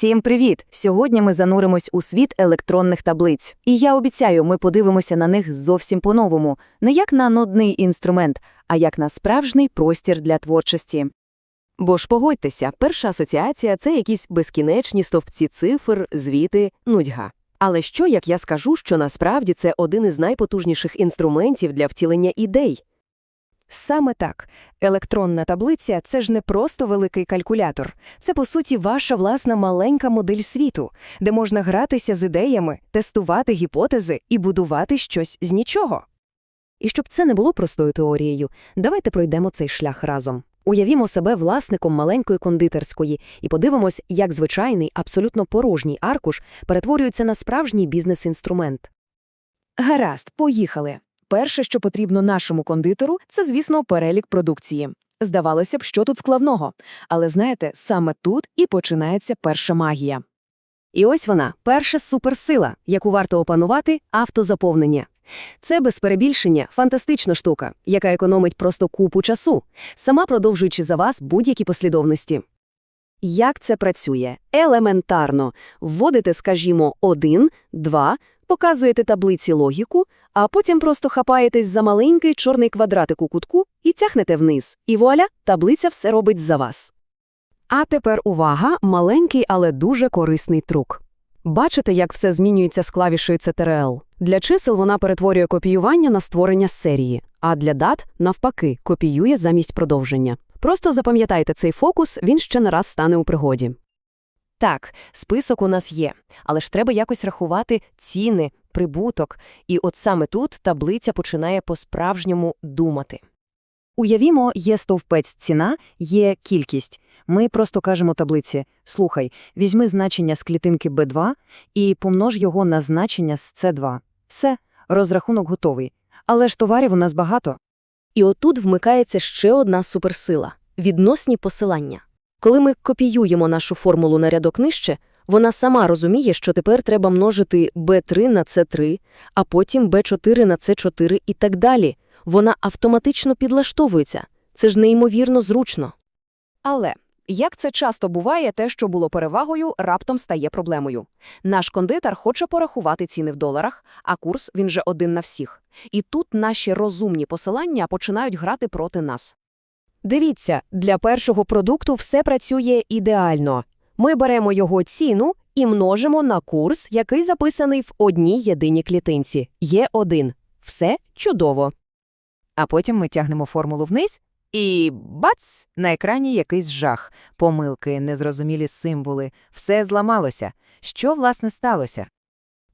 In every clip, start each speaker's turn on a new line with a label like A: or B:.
A: Всім привіт! Сьогодні ми зануримось у світ електронних таблиць. І я обіцяю, ми подивимося на них зовсім по-новому, не як на нудний інструмент, а як на справжній простір для творчості.
B: Бо ж погодьтеся, перша асоціація це якісь безкінечні стовпці цифр, звіти, нудьга. Але що, як я скажу, що насправді це один із найпотужніших інструментів для втілення ідей?
C: Саме так. Електронна таблиця – це ж не просто великий калькулятор. Це, по суті, ваша власна маленька модель світу, де можна гратися з ідеями, тестувати гіпотези і будувати щось з нічого.
B: І щоб це не було простою теорією, давайте пройдемо цей шлях разом. Уявімо себе власником маленької кондитерської і подивимось, як звичайний, абсолютно порожній аркуш перетворюється на справжній бізнес-інструмент.
C: Гаразд, поїхали. Перше, що потрібно нашому кондитеру, це, звісно, перелік продукції. Здавалося б, що тут складного. Але знаєте, саме тут і починається перша магія.
B: І ось вона, перша суперсила, яку варто опанувати – автозаповнення. Це, без перебільшення, фантастична штука, яка економить просто купу часу, сама продовжуючи за вас будь-які послідовності. Як це працює? Елементарно. Вводите, скажімо, 1, 2, показуєте таблиці логіку, а потім просто хапаєтесь за маленький чорний квадратик у кутку і тягнете вниз. І вуаля, таблиця все робить за вас. А тепер увага, маленький, але дуже корисний трюк. Бачите, як все змінюється з клавішою CTRL? Для чисел вона перетворює копіювання на створення серії, а для дат, навпаки, копіює замість продовження. Просто запам'ятайте цей фокус, він ще не раз стане у пригоді. Так, список у нас є, але ж треба якось рахувати ціни, прибуток, і от саме тут таблиця починає по-справжньому думати.
A: Уявімо, є стовпець ціна, є кількість. Ми просто кажемо таблиці «Слухай, візьми значення з клітинки B2 і помнож його на значення з C2». Все, розрахунок готовий. Але ж товарів у нас багато.
B: І отут вмикається ще одна суперсила – відносні посилання. Коли ми копіюємо нашу формулу на рядок нижче, вона сама розуміє, що тепер треба множити b3 на c3, а потім b4 на c4 і так далі. Вона автоматично підлаштовується. Це ж неймовірно зручно.
C: Але, як це часто буває, те, що було перевагою, раптом стає проблемою. Наш кондитер хоче порахувати ціни в доларах, а курс він же один на всіх. І тут наші розумні посилання починають грати проти нас.
B: Дивіться, для першого продукту все працює ідеально. Ми беремо його ціну і множимо на курс, який записаний в одній єдиній клітинці. Є один. Все чудово.
A: А потім ми тягнемо формулу вниз, і бац! На екрані якийсь жах, помилки, незрозумілі символи. Все зламалося. Що, власне, сталося?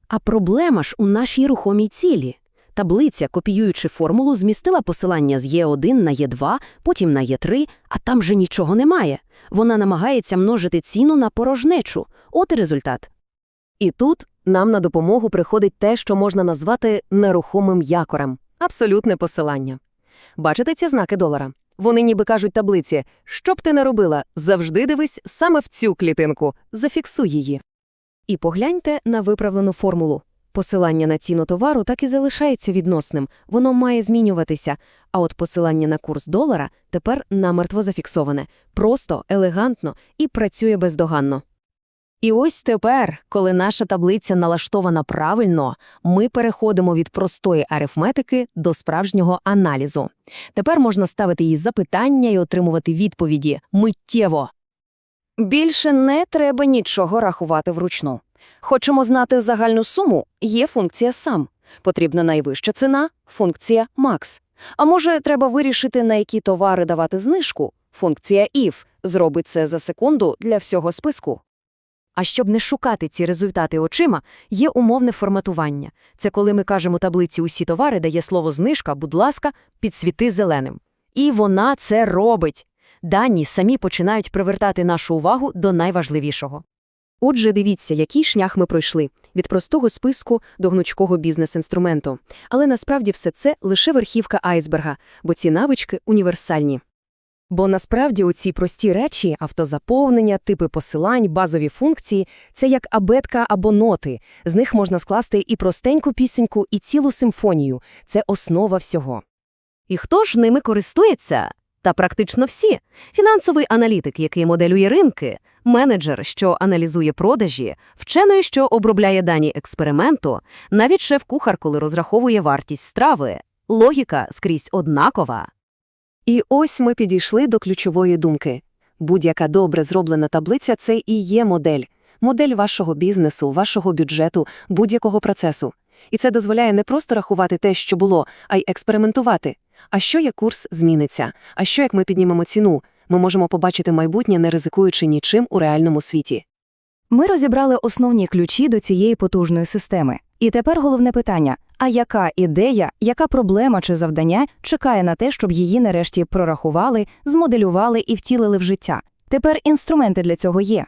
B: А проблема ж у нашій рухомій цілі. Таблиця, копіюючи формулу, змістила посилання з Е1 на Е2, потім на Е3, а там же нічого немає. Вона намагається множити ціну на порожнечу. От і результат. І тут нам на допомогу приходить те, що можна назвати нерухомим якорем – абсолютне посилання. Бачите ці знаки долара? Вони ніби кажуть таблиці «Що б ти не робила, завжди дивись саме в цю клітинку, зафіксуй її». І погляньте на виправлену формулу. Посилання на ціну товару так і залишається відносним, воно має змінюватися, а от посилання на курс долара тепер намертво зафіксоване, просто, елегантно і працює бездоганно. І ось тепер, коли наша таблиця налаштована правильно, ми переходимо від простої арифметики до справжнього аналізу. Тепер можна ставити їй запитання і отримувати відповіді миттєво. Більше не треба нічого рахувати вручну. Хочемо знати загальну суму, є функція сам. Потрібна найвища ціна, функція макс. А може, треба вирішити, на які товари давати знижку? Функція if зробить це за секунду для всього списку. А щоб не шукати ці результати очима, є умовне форматування. Це коли ми кажемо таблиці усі товари, де є слово знижка, будь ласка, підсвіти зеленим. І вона це робить. Дані самі починають привертати нашу увагу до найважливішого. Отже, дивіться, який шлях ми пройшли від простого списку до гнучкого бізнес-інструменту. Але насправді все це лише верхівка айсберга, бо ці навички універсальні. Бо насправді у ці прості речі автозаповнення, типи посилань, базові функції це як абетка або ноти. З них можна скласти і простеньку пісеньку, і цілу симфонію. Це основа всього. І хто ж ними користується? Та практично всі. Фінансовий аналітик, який моделює ринки,
C: менеджер, що аналізує продажі, вчений, що обробляє дані експерименту, навіть шеф-кухар, коли розраховує вартість страви. Логіка скрізь однакова.
A: І ось ми підійшли до ключової думки. Будь-яка добре зроблена таблиця – це і є модель. Модель вашого бізнесу, вашого бюджету, будь-якого процесу. І це дозволяє не просто рахувати те, що було, а й експериментувати. А що як курс зміниться? А що як ми піднімемо ціну? Ми можемо побачити майбутнє, не ризикуючи нічим у реальному світі.
D: Ми розібрали основні ключі до цієї потужної системи. І тепер головне питання: а яка ідея, яка проблема чи завдання чекає на те, щоб її нарешті прорахували, змоделювали і втілили в життя? Тепер інструменти для цього є.